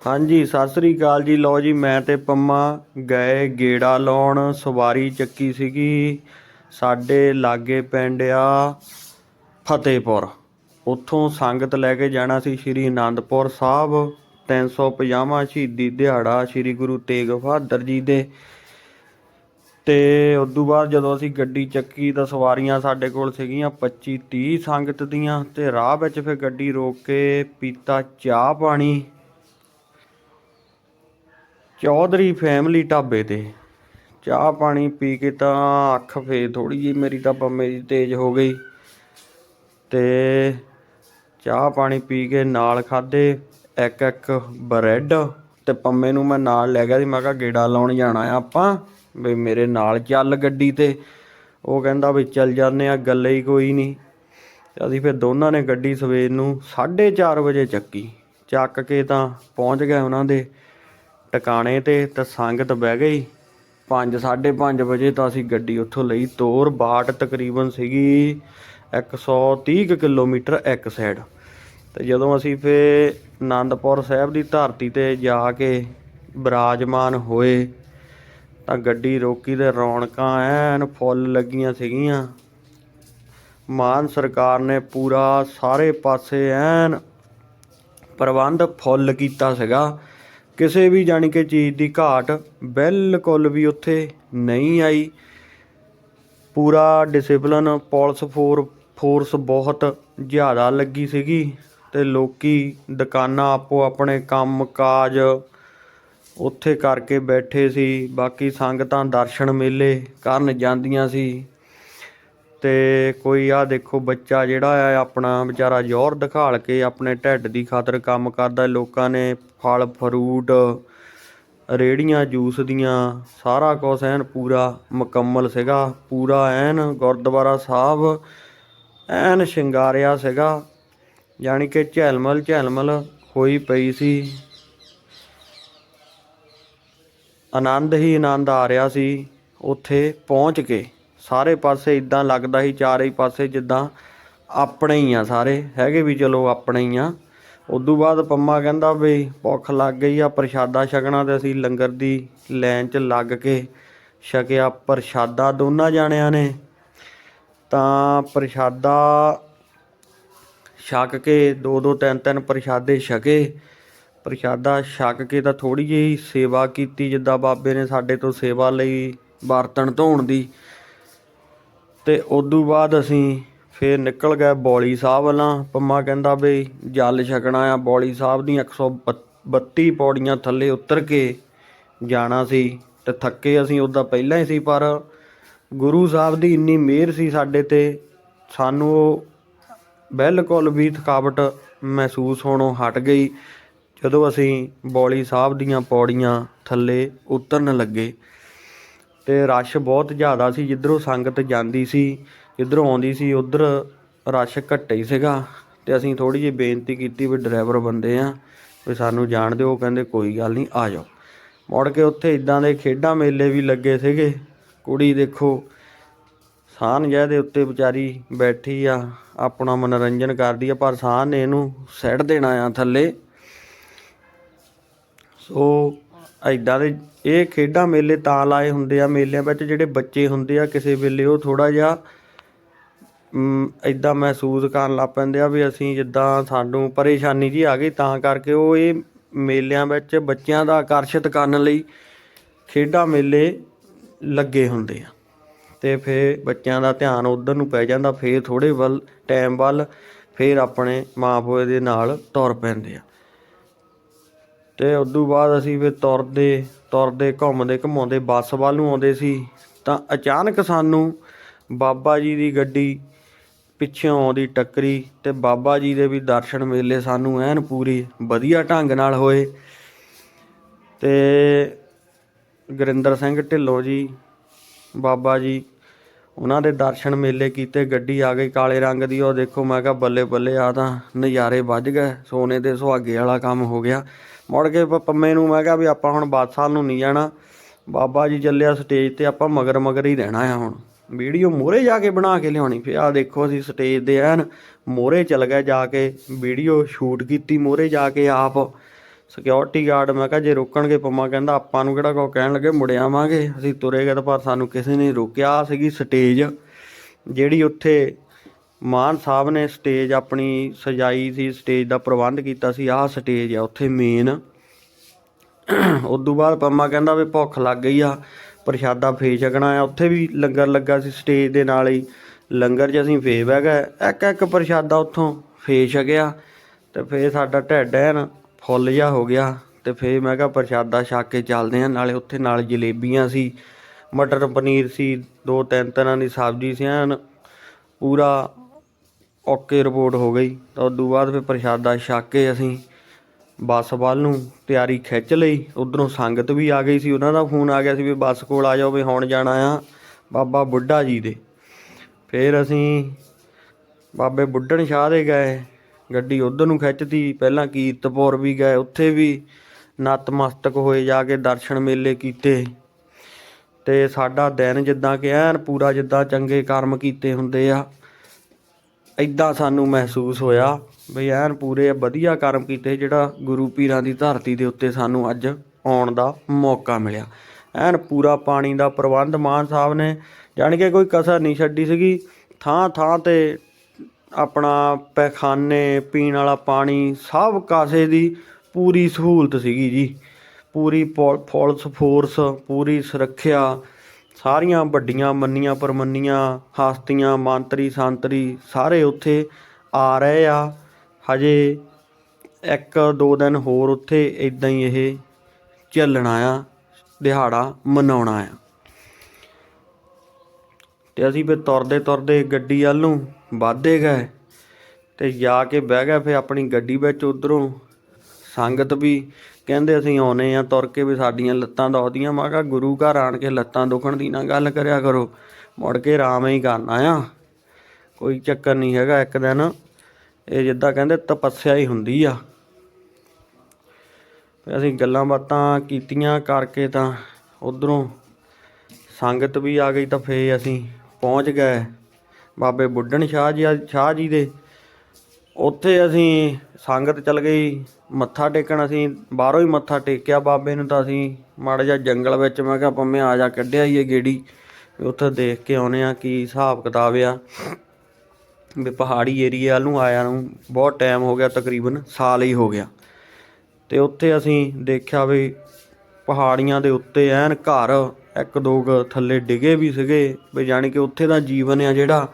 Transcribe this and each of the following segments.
ਹਾਂਜੀ, ਸਤਿ ਸ੍ਰੀ ਅਕਾਲ ਜੀ। ਲਓ ਜੀ, ਮੈਂ ਤੇ ਪੰਮਾ ਗਏ ਗੇੜਾ ਲਾਉਣ। ਸਵਾਰੀ ਚੱਕੀ ਸੀਗੀ। ਸਾਡੇ ਲਾਗੇ ਪਿੰਡ ਆ ਫਤਿਹਪੁਰ। ਉੱਥੋਂ ਸੰਗਤ ਲੈ ਕੇ ਜਾਣਾ ਸੀ ਸ਼੍ਰੀ ਅਨੰਦਪੁਰ ਸਾਹਿਬ। 350ਵਾਂ ਸ਼ਹੀਦੀ ਦਿਹਾੜਾ ਸ਼੍ਰੀ ਗੁਰੂ ਤੇਗ ਬਹਾਦਰ ਜੀ ਦੇ। ਤੇ ਉਦੋਂ ਬਾਅਦ ਜਦੋਂ ਅਸੀਂ ਗੱਡੀ ਚੱਕੀ ਤਾਂ ਸਵਾਰੀਆਂ ਸਾਡੇ ਕੋਲ ਸੀਗੀਆਂ 25 30 ਸੰਗਤ ਦੀਆਂ। ਤੇ ਰਾਹ ਵਿੱਚ ਫਿਰ ਗੱਡੀ ਰੋਕ ਕੇ ਪੀਤਾ ਚਾਹ ਪਾਣੀ। ਚੌਧਰੀ ਫੈਮਿਲੀ ਢਾਬੇ ਤੇ। ਚਾਹ ਪਾਣੀ ਪੀ ਕੇ ਤਾਂ ਅੱਖ ਫੇ ਥੋੜੀ ਜਿਹੀ ਮੇਰੀ ਤਾਂ ਪੰਮੇ ਦੀ ਤੇਜ਼ ਹੋ ਗਈ ਤੇ ਚਾਹ ਪਾਣੀ ਪੀ ਕੇ ਨਾਲ ਖਾਦੇ ਇੱਕ ਇੱਕ ਬ੍ਰੈਡ ਤੇ ਪੰਮੇ ਨੂੰ ਮੈਂ ਨਾਲ ਲੈ ਗਿਆ ਸੀ। ਮੈਂ ਕਿਹਾ ਗੇੜਾ ਲਾਉਣ ਜਾਣਾ ਆ ਆਪਾਂ, ਵੀ ਮੇਰੇ ਨਾਲ ਚੱਲ ਗੱਡੀ ਤੇ। ਉਹ ਕਹਿੰਦਾ ਵੀ ਚੱਲ ਜਾਂਦੇ ਆ, ਗੱਲ ਹੀ ਕੋਈ ਨਹੀਂ। ਅਸੀਂ ਫਿਰ ਦੋਨਾਂ ਨੇ ਗੱਡੀ ਸਵੇਰ ਨੂੰ 4:30 ਵਜੇ ਚੱਕੀ। ਚੱਕ ਕੇ ਤਾਂ ਪਹੁੰਚ ਗਏ ਉਹਨਾਂ ਦੇ। ਟਿਕਾਣੇ ਤੇ ਤਾਂ ਸੰਗਤ ਬਹਿ ਗਈ। 5 5:30 ਵਜੇ ਤਾਂ ਅਸੀਂ ਗੱਡੀ ਉੱਥੋਂ ਲਈ। ਤੋਰ ਬਾਟ ਤਕਰੀਬਨ ਸੀਗੀ 130 ਕੁ ਕਿਲੋਮੀਟਰ ਇੱਕ ਸਾਈਡ ਤੇ ਜਦੋਂ ਅਸੀਂ ਫੇ ਆਨੰਦਪੁਰ ਸਾਹਿਬ ਦੀ ਧਰਤੀ ਤੇ ਜਾ ਕੇ ਬਿਰਾਜਮਾਨ ਹੋਏ, ਤਾਂ ਗੱਡੀ ਰੋਕੀ ਤੇ ਰੌਣਕਾਂ ਐਨ ਫੁੱਲ ਲੱਗੀਆਂ ਸੀਗੀਆਂ। ਮਾਨ ਸਰਕਾਰ ਨੇ ਪੂਰਾ ਸਾਰੇ ਪਾਸੇ ਐਨ ਪ੍ਰਬੰਧ ਫੁੱਲ ਕੀਤਾ ਸੀਗਾ। ਕਿਸੇ ਵੀ ਜਾਣੀ ਕਿ ਚੀਜ਼ ਦੀ ਘਾਟ ਬਿਲਕੁਲ ਵੀ ਉੱਥੇ ਨਹੀਂ ਆਈ। ਪੂਰਾ ਡਿਸਪਲਿਨ ਪੁਲਿਸ ਫੋਰ ਫੋਰਸ ਬਹੁਤ ਜ਼ਿਆਦਾ ਲੱਗੀ ਸੀਗੀ ਤੇ ਲੋਕੀ ਦੁਕਾਨਾਂ ਆਪੋ ਆਪਣੇ ਕੰਮ ਕਾਜ ਉੱਥੇ ਕਰਕੇ ਬੈਠੇ ਸੀ। ਬਾਕੀ ਸੰਗਤਾਂ ਦਰਸ਼ਨ ਮੇਲੇ ਕਰਨ ਜਾਂਦੀਆਂ ਸੀ। ਤੇ ਕੋਈ ਆ ਦੇਖੋ ਬੱਚਾ ਜਿਹੜਾ ਆ, ਆਪਣਾ ਵਿਚਾਰਾ ਜ਼ੋਰ ਦਿਖਾਲ ਕੇ ਆਪਣੇ ਢਿੱਡ ਦੀ ਖਾਤਰ ਕੰਮ ਕਰਦਾ। ਲੋਕਾਂ ਨੇ ਫਲ, ਫਰੂਟ ਰੇੜੀਆਂ ਜੂਸ ਦੀਆਂ, ਸਾਰਾ ਕੁਝ ਐਨ ਪੂਰਾ ਮੁਕੰਮਲ ਸੀਗਾ। ਪੂਰਾ ਐਨ ਗੁਰਦੁਆਰਾ ਸਾਹਿਬ ਐਨ ਸ਼ਿੰਗਾਰਿਆ ਸੀਗਾ। ਯਾਨੀ ਕਿ ਝਲਮਲ ਝਲਮਲ ਹੋਈ ਪਈ ਸੀ। ਆਨੰਦ ਹੀ ਆਨੰਦ ਆ ਰਿਹਾ ਸੀ ਉੱਥੇ ਪਹੁੰਚ ਕੇ। ਸਾਰੇ ਪਾਸੇ ਇਦਾਂ ਲੱਗਦਾ ਸੀ, ਚਾਰੇ ਪਾਸੇ ਜਿੱਦਾਂ ਆਪਣੇ ਹੀ ਆ ਸਾਰੇ। ਹੈਗੇ ਵੀ ਚਲੋ ਆਪਣੇ ਹੀ ਆ। ਉਦੋਂ ਬਾਅਦ ਪੰਮਾ ਕਹਿੰਦਾ ਵੀ ਭੁੱਖ ਲੱਗ ਗਈ ਆ, ਪ੍ਰਸ਼ਾਦਾ ਛਕਣਾ ਤੇ ਅਸੀਂ ਲੰਗਰ ਦੀ ਲਾਈਨ 'ਚ ਲੱਗ ਕੇ ਛਕਿਆ। ਪ੍ਰਸ਼ਾਦਾ ਦੋਨਾਂ ਜਾਣਿਆਂ ਨੇ। ਤਾਂ ਪ੍ਰਸ਼ਾਦਾ ਛਕ ਕੇ ਦੋ ਦੋ ਤਿੰਨ ਤਿੰਨ ਪ੍ਰਸ਼ਾਦੇ ਛਕੇ। ਪ੍ਰਸ਼ਾਦਾ ਛਕ ਕੇ ਤਾਂ ਥੋੜੀ ਜਿਹੀ ਸੇਵਾ ਕੀਤੀ, ਜਿੱਦਾਂ ਬਾਬੇ ਨੇ ਸਾਡੇ ਤੋਂ ਸੇਵਾ ਲਈ ਬਰਤਨ ਧੋਣ ਦੀ। ਅਤੇ ਉਦੋਂ ਬਾਅਦ ਅਸੀਂ ਫਿਰ ਨਿਕਲ ਗਏ ਬੌਲੀ ਸਾਹਿਬ ਵੱਲਾਂ। ਪੰਮਾ ਕਹਿੰਦਾ ਬਈ ਜਲ ਛਕਣਾ ਆ। ਬੌਲੀ ਸਾਹਿਬ ਦੀਆਂ 132 ਪੌੜੀਆਂ ਥੱਲੇ ਉਤਰ ਕੇ ਜਾਣਾ ਸੀ ਅਤੇ ਥੱਕੇ ਅਸੀਂ ਉੱਦਾਂ ਪਹਿਲਾਂ ਹੀ ਸੀ, ਪਰ ਗੁਰੂ ਸਾਹਿਬ ਦੀ ਇੰਨੀ ਮਿਹਰ ਸੀ ਸਾਡੇ ਤੇ, ਸਾਨੂੰ ਉਹ ਬਿਲਕੁਲ ਵੀ ਥਕਾਵਟ ਮਹਿਸੂਸ ਹੋਣੋਂ ਹਟ ਗਈ ਜਦੋਂ ਅਸੀਂ ਬੌਲੀ ਸਾਹਿਬ ਦੀਆਂ ਪੌੜੀਆਂ ਥੱਲੇ ਉਤਰਨ ਲੱਗੇ। ਤੇ ਰਸ਼ ਬਹੁਤ ਜ਼ਿਆਦਾ ਸੀ, ਜਿੱਧਰੋਂ ਸੰਗਤ ਜਾਂਦੀ ਸੀ, ਜਿੱਧਰੋਂ ਆਉਂਦੀ ਸੀ, ਉਧਰ ਰਸ਼ ਘੱਟ ਹੀ ਸੀਗਾ। ਤੇ ਅਸੀਂ ਥੋੜੀ ਜਿਹੀ ਬੇਨਤੀ ਕੀਤੀ ਵੀ ਡਰਾਈਵਰ ਬੰਦੇ ਆ, ਵੀ ਸਾਨੂੰ ਜਾਣ ਦਿਓ, ਉਹ ਕਹਿੰਦੇ ਕੋਈ ਗੱਲ ਨਹੀਂ, ਆ ਜਾਓ। ਮੁੜ ਕੇ ਉੱਥੇ ਇਦਾਂ ਦੇ ਖੇਡਾਂ ਮੇਲੇ ਵੀ ਲੱਗੇ ਸੀਗੇ। ਕੁੜੀ ਦੇਖੋ ਸਾਨ ਜਹ ਦੇ ਉੱਤੇ ਵਿਚਾਰੀ ਬੈਠੀ ਆ, ਆਪਣਾ ਮਨੋਰੰਜਨ ਕਰਦੀ ਆ, ਪਰ ਸਾਨ ਨੇ ਇਹਨੂੰ ਸੈੱਟ ਦੇਣਾ ਆ ਥੱਲੇ। ਸੋ ਐਦਾਂ ਦੇ ਇਹ ਖੇਡਾਂ ਮੇਲੇ ਤਾਂ ਲਾਏ ਹੁੰਦੇ ਆ, ਮੇਲਿਆਂ ਵਿੱਚ ਜਿਹੜੇ ਬੱਚੇ ਹੁੰਦੇ ਆ, ਕਿਸੇ ਵੇਲੇ ਉਹ ਥੋੜਾ ਜਿਹਾ ਐਦਾਂ ਮਹਿਸੂਸ ਕਰਨ ਲੱਗ ਪੈਂਦੇ ਆ ਵੀ ਅਸੀਂ ਜਿੱਦਾਂ ਸਾਨੂੰ ਪਰੇਸ਼ਾਨੀ ਜੀ ਆ ਗਈ, ਤਾਂ ਕਰਕੇ ਉਹ ਇਹ ਮੇਲਿਆਂ ਵਿੱਚ ਬੱਚਿਆਂ ਦਾ ਆਕਰਸ਼ਿਤ ਕਰਨ ਲਈ ਖੇਡਾਂ ਮੇਲੇ ਲੱਗੇ ਹੁੰਦੇ ਆ। ਤੇ ਫੇਰ ਬੱਚਿਆਂ ਦਾ ਧਿਆਨ ਉਧਰ ਨੂੰ ਪੈ ਜਾਂਦਾ, ਫੇਰ ਥੋੜੇ ਵੱਲ, ਟਾਈਮ ਵੱਲ, ਫੇਰ ਆਪਣੇ ਮਾਪੇ ਦੇ ਨਾਲ ਤੁਰ ਪੈਂਦੇ ਆ। ਤੇ ਤੋਂ ਬਾਅਦ ਅਸੀਂ ਫਿਰ ਤੁਰਦੇ ਤੁਰਦੇ, ਘੁੰਮਦੇ, ਘੁਮਾਉਂਦੇ, ਬੱਸ ਵੱਲ ਨੂੰ ਆਉਂਦੇ ਸੀ। ਤਾਂ ਅਚਾਨਕ ਸਾਨੂੰ ਬਾਬਾ ਜੀ ਦੀ ਗੱਡੀ ਪਿੱਛੋਂ ਆਉਂਦੀ ਟੱਕਰੀ ਤੇ ਬਾਬਾ ਜੀ ਦੇ ਵੀ ਦਰਸ਼ਨ ਮੇਲੇ ਸਾਨੂੰ ਐਨ ਪੂਰੀ ਵਧੀਆ ਢੰਗ ਨਾਲ ਹੋਏ। ਤੇ ਗੁਰਿੰਦਰ ਸਿੰਘ ਢਿੱਲੋਂ ਜੀ, ਬਾਬਾ ਜੀ ਉਹਨਾਂ ਦੇ ਦਰਸ਼ਨ ਮੇਲੇ ਕੀਤੇ, ਗੱਡੀ ਆ ਗਈ ਕਾਲੇ ਰੰਗ ਦੀ, ਉਹ ਦੇਖੋ ਮੈਂ ਕਿਹਾ ਬੱਲੇ ਬੱਲੇ ਆ ਤਾਂ ਨਜ਼ਾਰੇ ਵੱਜ ਗਏ, ਸੋਨੇ ਦੇ ਸੁਹਾਗੇ ਵਾਲਾ ਕੰਮ ਹੋ ਗਿਆ। ਮੁੜ ਕੇ ਪੰਮੇ ਨੂੰ ਮੈਂ ਕਿਹਾ ਵੀ ਆਪਾਂ ਹੁਣ ਬਾਦਸ਼ਾਹ ਨੂੰ ਨਹੀਂ ਜਾਣਾ, ਬਾਬਾ ਜੀ ਚੱਲਿਆ ਸਟੇਜ ਤੇ, ਆਪਾਂ ਮਗਰ ਮਗਰ ਹੀ ਰਹਿਣਾ ਆ ਹੁਣ। ਵੀਡੀਓ ਮੋਰੇ ਜਾ ਕੇ ਬਣਾ ਕੇ ਲਿਆਉਣੀ, ਫਿਰ ਆ ਦੇਖੋ ਅਸੀਂ ਸਟੇਜ ਦੇ ਐਨ ਮੋਰੇ ਚੱਲ ਗਏ ਜਾ ਕੇ, ਵੀਡੀਓ ਸ਼ੂਟ ਕੀਤੀ ਮੋਰੇ ਜਾ ਕੇ ਆਪ। ਸਿਕਿਉਰਿਟੀ ਗਾਰਡ ਮੈਂ ਕਿਹਾ ਜੇ ਰੋਕਣਗੇ ਪੰਮਾ ਕਹਿੰਦਾ ਆਪਾਂ ਨੂੰ ਕਿਹੜਾ ਕੋ ਕਹਿਣ ਲੱਗੇ, ਮੁੜ ਆਵਾਂਗੇ। ਅਸੀਂ ਤੁਰੇ ਗਏ ਤਾਂ ਪਰ ਸਾਨੂੰ ਕਿਸੇ ਨੇ ਰੋਕਿਆ। ਆਹ ਸੀਗੀ ਸਟੇਜ ਜਿਹੜੀ ਉੱਥੇ ਮਾਨ ਸਾਹਿਬ ਨੇ ਸਟੇਜ ਆਪਣੀ ਸਜਾਈ ਸੀ ਸਟੇਜ ਦਾ ਪ੍ਰਬੰਧ ਕੀਤਾ ਸੀ, ਆਹ ਸਟੇਜ ਆ ਉੱਥੇ ਮੇਨ ਉਦੋਂ ਬਾਅਦ ਪੰਮਾ ਕਹਿੰਦਾ ਵੀ ਭੁੱਖ ਲੱਗ ਗਈ ਆ, ਪ੍ਰਸ਼ਾਦਾ ਫੇ ਛਕਣਾ ਆ। ਉੱਥੇ ਵੀ ਲੰਗਰ ਲੱਗਾ ਸੀ ਸਟੇਜ ਦੇ ਨਾਲ ਹੀ। ਲੰਗਰ 'ਚ ਅਸੀਂ ਫੇ ਬਹਿ ਗਏ। ਇੱਕ ਇੱਕ ਪ੍ਰਸ਼ਾਦਾ ਉੱਥੋਂ ਫੇ ਛਕਿਆ ਤੇ ਫੇ ਸਾਡਾ ਢਿੱਡ ਐਨ ਫੁੱਲ ਜਿਹਾ ਹੋ ਗਿਆ ਤੇ ਫੇ ਮੈਂ ਕਿਹਾ ਪ੍ਰਸ਼ਾਦਾ ਛਕ ਕੇ ਚੱਲਦੇ ਆ ਨਾਲੇ ਉੱਥੇ ਨਾਲ ਜਲੇਬੀਆਂ ਸੀ, ਮਟਰ ਪਨੀਰ ਸੀ, ਦੋ ਤਿੰਨ ਤਰ੍ਹਾਂ ਦੀ ਸਬਜ਼ੀ ਸੀ, ਐਨ ਪੂਰਾ ਓਕੇ ਰਿਪੋਰਟ ਹੋ ਗਈ। ਤਾਂ ਉਦੋਂ ਬਾਅਦ ਫਿਰ ਪ੍ਰਸ਼ਾਦਾ ਛਕ ਕੇ ਅਸੀਂ ਬੱਸ ਵੱਲ ਨੂੰ ਤਿਆਰੀ ਖਿੱਚ ਲਈ। ਉਧਰੋਂ ਸੰਗਤ ਵੀ ਆ ਗਈ ਸੀ, ਉਹਨਾਂ ਦਾ ਫੋਨ ਆ ਗਿਆ ਸੀ ਵੀ ਬੱਸ ਕੋਲ ਆ ਜਾਓ ਵੀ ਹੁਣ ਜਾਣਾ ਆ ਬਾਬਾ ਬੁੱਢਾ ਜੀ ਦੇ। ਫਿਰ ਅਸੀਂ ਬਾਬੇ ਬੁੱਢਣ ਸ਼ਾਹ ਦੇ ਗਏ। ਗੱਡੀ ਉਧਰ ਨੂੰ ਖਿੱਚਦੀ, ਪਹਿਲਾਂ ਕੀਰਤਪੁਰ ਵੀ ਗਏ, ਉੱਥੇ ਵੀ ਨਤਮਸਤਕ ਹੋਏ, ਜਾ ਕੇ ਦਰਸ਼ਨ ਮੇਲੇ ਕੀਤੇ। ਤੇ ਸਾਡਾ ਦਿਨ ਜਿੱਦਾਂ ਕਿ ਐਨ ਪੂਰਾ ਜਿੱਦਾਂ ਚੰਗੇ ਕਰਮ ਕੀਤੇ ਹੁੰਦੇ ਆ। ਇਦਾਂ ਸਾਨੂੰ ਮਹਿਸੂਸ ਹੋਇਆ ਵੀ ਐਨ ਪੂਰੇ ਵਧੀਆ ਕਰਮ ਕੀਤੇ, ਜਿਹੜਾ ਗੁਰੂ ਪੀਰਾਂ ਦੀ ਧਰਤੀ ਦੇ ਉੱਤੇ ਸਾਨੂੰ ਅੱਜ ਆਉਣ ਦਾ ਮੌਕਾ ਮਿਲਿਆ। ਐਨ ਪੂਰਾ ਪਾਣੀ ਦਾ ਪ੍ਰਬੰਧ ਮਾਨ ਸਾਹਿਬ ਨੇ, ਜਾਣੀ ਕਿ ਕੋਈ ਕਸਰ ਨਹੀਂ ਛੱਡੀ ਸੀਗੀ। ਥਾਂ ਥਾਂ ਤੇ ਆਪਣਾ ਪੈਖਾਨੇ, ਪੀਣ ਵਾਲਾ ਪਾਣੀ, ਸਭ ਕਾਸੇ ਦੀ ਪੂਰੀ ਸਹੂਲਤ ਸੀਗੀ ਜੀ। ਪੂਰੀ ਪੌ- ਪੁਲਿਸ ਫੋਰਸ, ਪੂਰੀ ਸੁਰੱਖਿਆ, ਸਾਰੀਆਂ ਵੱਡੀਆਂ, ਮੰਨੀਆਂ, ਪਰਮੰਨੀਆਂ, ਹਸਤੀਆਂ, ਮੰਤਰੀ, ਸੰਤਰੀ ਸਾਰੇ ਉੱਥੇ ਆ ਰਹੇ ਆ। ਹਜੇ ਇੱਕ, ਦੋ ਦਿਨ ਹੋਰ ਉੱਥੇ ਇਦਾਂ ਹੀ ਇਹ ਚੱਲਣਾ ਆ, ਦਿਹਾੜਾ ਮਨਾਉਣਾ ਆ। ਤੇ ਅਸੀਂ ਫਿਰ ਤੁਰਦੇ ਤੁਰਦੇ ਗੱਡੀ ਵੱਲ ਨੂੰ ਵੱਧਦੇ ਗਏ ਤੇ ਜਾ ਕੇ ਬਹਿ ਗਿਆ ਫਿਰ ਆਪਣੀ ਗੱਡੀ ਵਿੱਚ ਉਧਰੋਂ। ਸੰਗਤ ਵੀ ਕਹਿੰਦੇ ਅਸੀਂ ਆਉਨੇ ਆ ਤੁਰ ਕੇ ਵੀ ਸਾਡੀਆਂ ਲੱਤਾਂ ਦੁਖਦੀਆਂ। ਮੈਂ ਕਿਹਾ ਗੁਰੂ ਘਰ ਆਣ ਕੇ ਲੱਤਾਂ ਦੁਖਣ ਦੀ ਨਾ ਗੱਲ ਕਰਿਆ ਕਰੋ। ਮੁੜ ਕੇ ਆਰਾਮ ਹੀ ਕਰਨਾ ਆ ਕੋਈ ਚੱਕਰ ਨਹੀਂ ਹੈਗਾ ਇੱਕ ਦਿਨ। ਇਹ ਜਿੱਦਾਂ ਕਹਿੰਦੇ ਤਪੱਸਿਆ ਹੀ ਹੁੰਦੀ ਆ। ਅਸੀਂ ਗੱਲਾਂ ਬਾਤਾਂ ਕੀਤੀਆਂ ਕਰਕੇ ਤਾਂ ਉਧਰੋਂ ਸੰਗਤ ਵੀ ਆ ਗਈ ਤਾਂ ਫੇ ਅਸੀਂ ਪਹੁੰਚ ਗਏ। ਬਾਬੇ ਬੁੱਢਣ ਸ਼ਾਹ ਜੀ ਸ਼ਾਹ ਜੀ ਦੇ। ਉੱਥੇ ਅਸੀਂ ਸੰਗਤ ਚੱਲ ਗਈ, ਮੱਥਾ ਟੇਕਣ ਅਸੀਂ, ਬਾਹਰੋਂ ਹੀ ਮੱਥਾ ਟੇਕਿਆ ਬਾਬੇ ਨੂੰ ਤਾਂ ਅਸੀਂ। ਮਾੜਾ ਜਿਹਾ ਜੰਗਲ ਵਿੱਚ ਮੈਂ ਕਿਹਾ, ਪੰਮੇ ਆ ਜਾ ਕੱਢਿਆ ਹੀ ਇਹ ਗੇੜੀ। ਉੱਥੇ ਦੇਖ ਕੇ ਆਉਨੇ ਆ ਕੀ ਹਿਸਾਬ ਕਿਤਾਬ ਆ। ਵੀ ਪਹਾੜੀ ਏਰੀਆ ਵੱਲ ਨੂੰ ਆਇਆ ਨੂੰ ਬਹੁਤ ਟਾਈਮ ਹੋ ਗਿਆ, ਤਕਰੀਬਨ ਸਾਲ ਹੀ ਹੋ ਗਿਆ। ਤੇ ਉੱਥੇ ਅਸੀਂ ਦੇਖਿਆ ਵੀ ਪਹਾੜੀਆਂ ਦੇ ਉੱਤੇ ਐਨ ਘਰ, ਇੱਕ ਦੋ ਕੁ ਥੱਲੇ ਡਿਗੇ ਵੀ ਸੀਗੇ। ਵੀ ਜਾਣੀ ਕਿ ਉੱਥੇ ਦਾ ਜੀਵਨ ਆ ਜਿਹੜਾ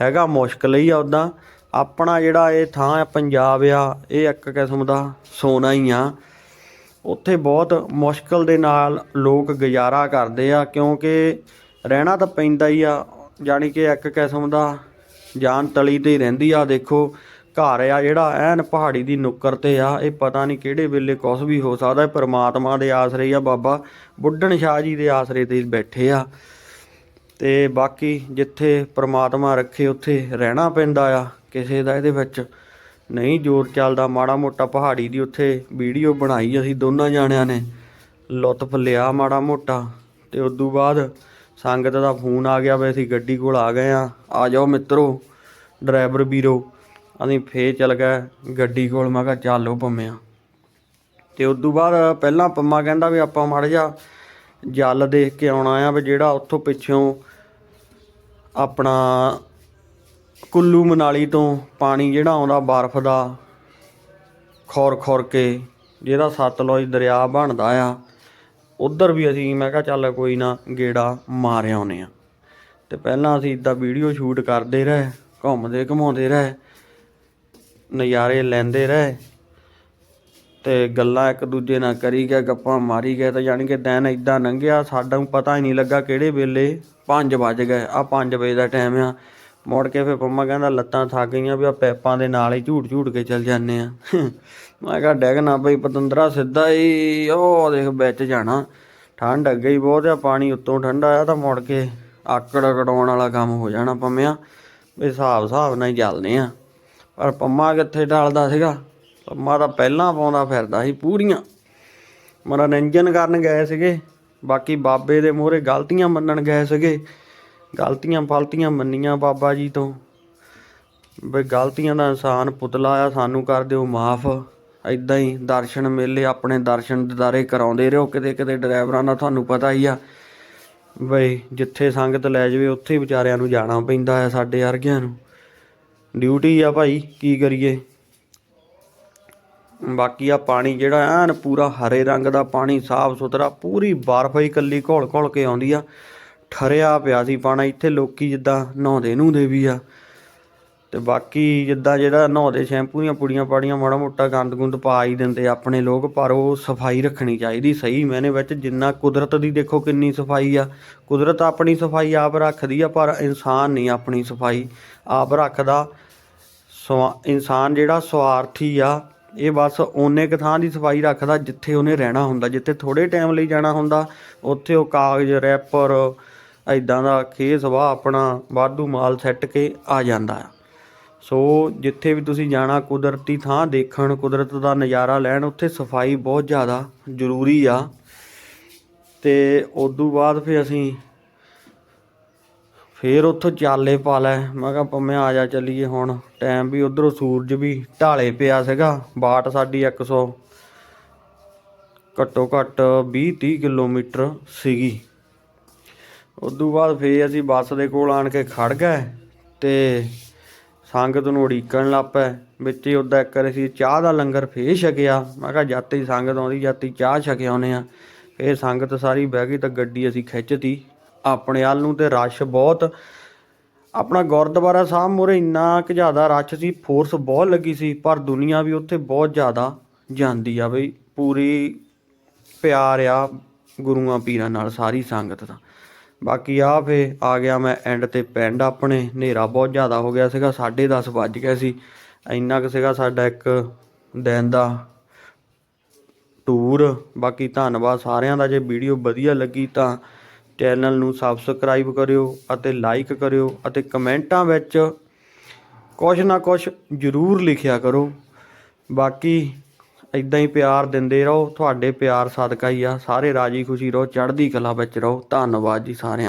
ਹੈਗਾ ਮੁਸ਼ਕਲ ਹੀ ਆ ਉਦਾਂ। ਆਪਣਾ ਜਿਹੜਾ ਇਹ ਥਾਂ ਆ, ਪੰਜਾਬ ਆ, ਇਹ ਇੱਕ ਕਿਸਮ ਦਾ ਸੋਨਾ ਹੀ ਆ। ਉੱਥੇ ਬਹੁਤ ਮੁਸ਼ਕਲ ਦੇ ਨਾਲ ਲੋਕ ਗੁਜ਼ਾਰਾ ਕਰਦੇ ਆ, ਕਿਉਂਕਿ ਰਹਿਣਾ ਤਾਂ ਪੈਂਦਾ ਹੀ ਆ ਜਾਣੀ ਕਿ ਇੱਕ ਕਿਸਮ ਦਾ ਜਾਨ ਤਲੀ ਤੇ ਰਹਿੰਦੀ ਆ। ਦੇਖੋ, ਘਰ ਆ ਜਿਹੜਾ, ਐਨ ਪਹਾੜੀ ਦੀ ਨੁੱਕਰ ਤੇ ਆ, ਇਹ ਪਤਾ ਨਹੀਂ ਕਿਹੜੇ ਵੇਲੇ ਕੁਝ ਵੀ ਹੋ ਸਕਦਾ ਪਰਮਾਤਮਾ ਦੇ ਆਸਰੇ ਆ ਬਾਬਾ। ਬੁੱਢਣ ਸ਼ਾਹ ਜੀ ਦੇ ਆਸਰੇ ਤੇ ਬੈਠੇ ਆ। ਤੇ ਬਾਕੀ ਜਿੱਥੇ ਪ੍ਰਮਾਤਮਾ ਰੱਖੇ, ਉੱਥੇ ਰਹਿਣਾ ਪੈਂਦਾ ਆ ਕਿਸੇ ਦਾ ਇਹਦੇ ਵਿੱਚ। ਨਹੀਂ ਜ਼ੋਰ ਚੱਲਦਾ, ਮਾੜਾ ਮੋਟਾ ਪਹਾੜੀ ਦੀ ਉੱਥੇ ਵੀਡੀਓ ਬਣਾਈ ਅਸੀਂ ਦੋਨਾਂ ਜਾਣਿਆਂ ਨੇ। ਲੁਤਫ ਲਿਆ ਮਾੜਾ ਮੋਟਾ ਤੇ ਉਦੋਂ ਬਾਅਦ ਸੰਗਤ ਦਾ ਫੋਨ ਆ ਗਿਆ ਵੀ ਅਸੀਂ ਗੱਡੀ ਕੋਲ ਆ ਗਏ ਆ ਆ ਜਾਓ ਮਿੱਤਰੋ, ਡਰਾਈਵਰ ਵੀਰੋ। ਅਸੀਂ ਫੇਰ ਚੱਲ ਗਏ ਗੱਡੀ ਕੋਲ, ਮੈਂ ਕਿਹਾ ਚੱਲੋ ਪੰਮਿਆ ਤੇ ਉਦੋਂ ਬਾਅਦ ਪਹਿਲਾਂ ਪੰਮਾ ਕਹਿੰਦਾ ਵੀ ਆਪਾਂ ਮਾੜਾ ਜਿਹਾ ਜਲ ਦੇਖ ਕੇ ਆਉਣਾ ਆ ਵੀ ਜਿਹੜਾ ਉੱਥੋਂ ਪਿੱਛੋਂ ਆਪਣਾ ਕੁੱਲੂ ਮਨਾਲੀ ਤੋਂ ਪਾਣੀ ਜਿਹੜਾ ਆਉਂਦਾ ਬਰਫ਼ ਦਾ, ਖੌਰ ਖੌਰ ਕੇ, ਜਿਹਦਾ ਸਤਲੁਜ ਦਰਿਆ ਬਣਦਾ ਆ, ਉਧਰ ਵੀ ਅਸੀਂ ਮੈਂ ਕਿਹਾ ਚੱਲ ਕੋਈ ਨਾ ਗੇੜਾ ਮਾਰ ਆਉਨੇ ਆ ਤੇ ਪਹਿਲਾਂ ਅਸੀਂ ਇਦਾਂ ਵੀਡੀਓ ਸ਼ੂਟ ਕਰਦੇ ਰਹੇ, ਘੁੰਮਦੇ ਘਮਾਉਂਦੇ ਰਹੇ, ਨਜ਼ਾਰੇ ਲੈਂਦੇ ਰਹੇ ਤੇ ਗੱਲਾਂ ਇੱਕ ਦੂਜੇ ਨਾਲ ਕਰੀ ਗਏ, ਗੱਪਾਂ ਮਾਰੀ ਗਏ ਤਾਂ ਯਾਨੀ ਕਿ ਦਿਨ ਇਦਾਂ ਲੰਘਿਆ, ਸਾਡਾ ਨੂੰ ਪਤਾ ਹੀ ਨਹੀਂ ਲੱਗਾ ਕਿਹੜੇ ਵੇਲੇ 5 ਵੱਜ ਗਏ। ਆ 5 ਵਜੇ ਦਾ ਟਾਈਮ ਆ। ਮੁੜ ਕੇ ਫੇ ਪੰਮਾ ਕਹਿੰਦਾ ਲੱਤਾਂ ਥੱਕ ਗਈਆਂ ਵੀ ਆ ਪੈਪਾਂ ਦੇ ਨਾਲ ਹੀ ਝੂਟ ਝੂਟ ਕੇ ਚੱਲ ਜਾਂਦੇ ਆ। ਮੈਂ ਕਿਹਾ ਡੈਗ ਨਾ ਬਈ ਪਤੰਦਰਾ ਸਿੱਧਾ ਹੀ ਉਹ ਦੇਖ ਵਿੱਚ ਜਾਣਾ। ਠੰਡ ਅੱਗੇ ਹੀ ਬਹੁਤ ਆ, ਪਾਣੀ ਉੱਤੋਂ ਠੰਡਾ ਆ ਤਾਂ ਮੁੜ ਕੇ ਆਕੜ ਕੜਾਉਣ ਵਾਲਾ ਕੰਮ ਹੋ ਜਾਣਾ ਪੰਮਿਆ। ਵੀ ਹਿਸਾਬ ਹਿਸਾਬ ਨਾਲ ਹੀ ਚੱਲਦੇ ਆ। ਪਰ ਪੰਮਾ ਕਿੱਥੇ ਢਾਲਦਾ ਸੀਗਾ? ਕੰਮਾਂ ਤਾਂ ਪਹਿਲਾਂ ਪਾਉਂਦਾ ਫਿਰਦਾ ਸੀ, ਪੂਰੀਆਂ। ਮਨੋਰੰਜਨ ਕਰਨ ਗਏ ਸੀਗੇ। ਬਾਕੀ ਬਾਬੇ ਦੇ ਮੂਹਰੇ ਗਲਤੀਆਂ ਮੰਨਣ ਗਏ ਸੀਗੇ। ਗਲਤੀਆਂ ਫਲਤੀਆਂ ਮੰਨੀਆਂ ਬਾਬਾ ਜੀ ਤੋਂ। ਵੀ ਗਲਤੀਆਂ ਦਾ ਇਨਸਾਨ ਪੁਤਲਾ ਆ, ਸਾਨੂੰ ਕਰ ਦਿਓ ਮਾਫ। ਇਦਾਂ ਹੀ ਦਰਸ਼ਨ ਮੇਲੇ ਆਪਣੇ ਦਰਸ਼ਨ ਦਿਦਾਰੇ ਕਰਾਉਂਦੇ ਰਹੋ। ਕਿਤੇ ਕਿਤੇ ਡਰਾਈਵਰਾਂ ਦਾ ਤੁਹਾਨੂੰ ਪਤਾ ਹੀ ਆ। ਬਈ ਜਿੱਥੇ ਸੰਗਤ ਲੈ ਜਾਵੇ, ਉੱਥੇ ਵਿਚਾਰਿਆਂ ਨੂੰ ਜਾਣਾ ਪੈਂਦਾ ਹੈ ਸਾਡੇ ਵਰਗਿਆਂ ਨੂੰ। ਡਿਊਟੀ ਆ ਭਾਈ, ਕੀ ਕਰੀਏ? ਬਾਕੀ ਆ ਪਾਣੀ ਜਿਹੜਾ ਐਨ ਪੂਰਾ ਹਰੇ ਰੰਗ ਦਾ ਪਾਣੀ, ਸਾਫ਼ ਸੁਥਰਾ, ਪੂਰੀ ਬਰਫ਼ ਹੀ ਕੱਲੀ ਘੋਲ ਘੋਲ ਕੇ ਆਉਂਦੀ ਆ। ਠਰਿਆ ਪਿਆ ਸੀ ਪਾਣਾ, ਇੱਥੇ ਲੋਕੀ ਜਿੱਦਾਂ ਨਹਾਉਂਦੇ ਨੂੰਦੇ ਵੀ ਆ। ਤੇ ਬਾਕੀ ਜਿੱਦਾਂ ਜਿਹੜਾ ਨਹਾਉਂਦੇ ਸ਼ੈਂਪੂ ਦੀਆਂ ਪੁੜੀਆਂ ਪਾੜੀਆਂ, ਮਾੜਾ ਮੋਟਾ ਗੰਦ ਗੁੰਦ ਪਾ ਹੀ ਦਿੰਦੇ ਆਪਣੇ ਲੋਕ, ਪਰ ਉਹ ਸਫ਼ਾਈ ਰੱਖਣੀ ਚਾਹੀਦੀ, ਸਹੀ ਮੈਨੇ ਵਿੱਚ ਜਿੰਨਾ ਕੁਦਰਤ ਦੀ ਦੇਖੋ ਕਿੰਨੀ ਸਫ਼ਾਈ ਆ। ਕੁਦਰਤ ਆਪਣੀ ਸਫ਼ਾਈ ਆਪ ਰੱਖਦੀ ਆ, ਪਰ ਇਨਸਾਨ ਨਹੀਂ ਆਪਣੀ ਸਫ਼ਾਈ ਆਪ ਰੱਖਦਾ। ਸਵਾ, ਇਨਸਾਨ ਜਿਹੜਾ ਸਵਾਰਥੀ ਆ ਇਹ ਬਸ ਓਨੇ ਕੁ ਥਾਂ ਦੀ ਸਫ਼ਾਈ ਰੱਖਦਾ ਜਿੱਥੇ ਉਹਨੇ ਰਹਿਣਾ ਹੁੰਦਾ, ਜਿੱਥੇ ਥੋੜੇ ਟਾਈਮ ਲਈ ਜਾਣਾ ਹੁੰਦਾ, ਉੱਥੇ ਉਹ ਕਾਗਜ਼ ਰੈਪਰ ਐਦਾਂ ਦਾ ਖੇ ਸਵਾ ਆਪਣਾ ਵਾਧੂ ਮਾਲ ਸੈੱਟ ਕੇ ਆ ਜਾਂਦਾ ਆ। ਸੋ ਜਿੱਥੇ ਵੀ ਤੁਸੀਂ ਜਾਣਾ, ਕੁਦਰਤੀ ਥਾਂ ਦੇਖਣ, ਕੁਦਰਤ ਦਾ ਨਜ਼ਾਰਾ ਲੈਣ, ਉੱਥੇ ਸਫ਼ਾਈ ਬਹੁਤ ਜ਼ਿਆਦਾ ਜ਼ਰੂਰੀ ਆ। ਤੇ ਉਦੋਂ ਬਾਅਦ ਫਿਰ ਅਸੀਂ ਫੇਰ ਉੱਥੋਂ ਚਾਲੇ ਪਾ ਲੈ। ਮੈਂ ਕਿਹਾ ਪੰਮੇ ਆ ਜਾ ਚੱਲੀਏ ਹੁਣ। ਟਾਈਮ ਵੀ ਉਧਰੋਂ ਸੂਰਜ ਵੀ ਢਾਲੇ ਪਿਆ ਸੀਗਾ। ਬਾਟ ਸਾਡੀ 100 ਘੱਟੋ ਘੱਟ 20 30 ਕਿਲੋਮੀਟਰ ਸੀਗੀ। ਉਦੋਂ ਬਾਅਦ ਫੇਰ ਅਸੀਂ ਬੱਸ ਦੇ ਕੋਲ ਆਣ ਕੇ ਖੜ ਗਏ ਤੇ ਸੰਗਤ ਨੂੰ ਉਡੀਕਣ ਲੱਗ ਪਏ। ਵਿੱਚ ਹੀ ਉਦਾਂ ਇੱਕ ਅਸੀਂ ਚਾਹ ਦਾ ਲੰਗਰ ਫੇਰ ਛਕਿਆ। ਮੈਂ ਕਿਹਾ ਜਾਤੀ ਸੰਗਤ ਆਉਂਦੀ, ਜਾਤੀ ਚਾਹ ਛਕ ਆਉਨੇ ਆ ਫੇਰ ਸੰਗਤ ਸਾਰੀ ਬਹਿ ਗਈ ਤਾਂ ਗੱਡੀ ਅਸੀਂ ਖਿੱਚਤੀ। ਆਪਣੇ ਵੱਲ ਨੂੰ ਤੇ ਰਸ਼ ਬਹੁਤ। ਆਪਣਾ ਗੁਰਦੁਆਰਾ ਸਾਹਿਬ ਮੂਹਰੇ ਇੰਨਾ ਕੁ ਜ਼ਿਆਦਾ ਰਸ਼ ਸੀ ਫੋਰਸ ਬਹੁਤ ਲੱਗੀ ਸੀ, ਪਰ ਦੁਨੀਆ ਵੀ ਉੱਥੇ ਬਹੁਤ ਜ਼ਿਆਦਾ ਜਾਂਦੀ ਆ ਬਈ। ਪੂਰੀ ਪਿਆਰ ਆ ਗੁਰੂਆਂ ਪੀਰਾਂ ਨਾਲ, ਸਾਰੀ ਸੰਗਤ ਦਾ। ਬਾਕੀ ਆ ਫੇ ਆ ਗਿਆ ਮੈਂ ਐਂਡ ਤੇ ਪਿੰਡ ਆਪਣੇ, ਹਨੇਰਾ ਬਹੁਤ ਜ਼ਿਆਦਾ ਹੋ ਗਿਆ ਸੀਗਾ 10:30 ਵੱਜ ਗਿਆ ਸੀ। ਇੰਨਾ ਕੁ ਸੀਗਾ ਸਾਡਾ ਇੱਕ ਦਿਨ ਦਾ ਟੂਰ ਬਾਕੀ ਧੰਨਵਾਦ ਸਾਰਿਆਂ ਦਾ, ਜੇ ਵੀਡੀਓ ਵਧੀਆ ਲੱਗੀ ਤਾਂ ਚੈਨਲ ਨੂੰ ਸਬਸਕ੍ਰਾਈਬ ਕਰਿਓ ਅਤੇ ਲਾਈਕ ਕਰਿਓ ਅਤੇ ਕਮੈਂਟਾਂ ਵਿੱਚ ਕੁਝ ਨਾ ਕੁਝ ਜ਼ਰੂਰ ਲਿਖਿਆ ਕਰੋ। ਬਾਕੀ ਇਦਾਂ ਹੀ ਪਿਆਰ ਦਿੰਦੇ ਰਹੋ। ਤੁਹਾਡੇ ਪਿਆਰ ਸਦਕਾ ਹੀ ਆ। ਸਾਰੇ ਰਾਜੀ ਖੁਸ਼ੀ ਰਹੋ। ਚੜ੍ਹਦੀ ਕਲਾ ਵਿੱਚ ਰਹੋ। ਧੰਨਵਾਦ ਜੀ ਸਾਰਿਆਂ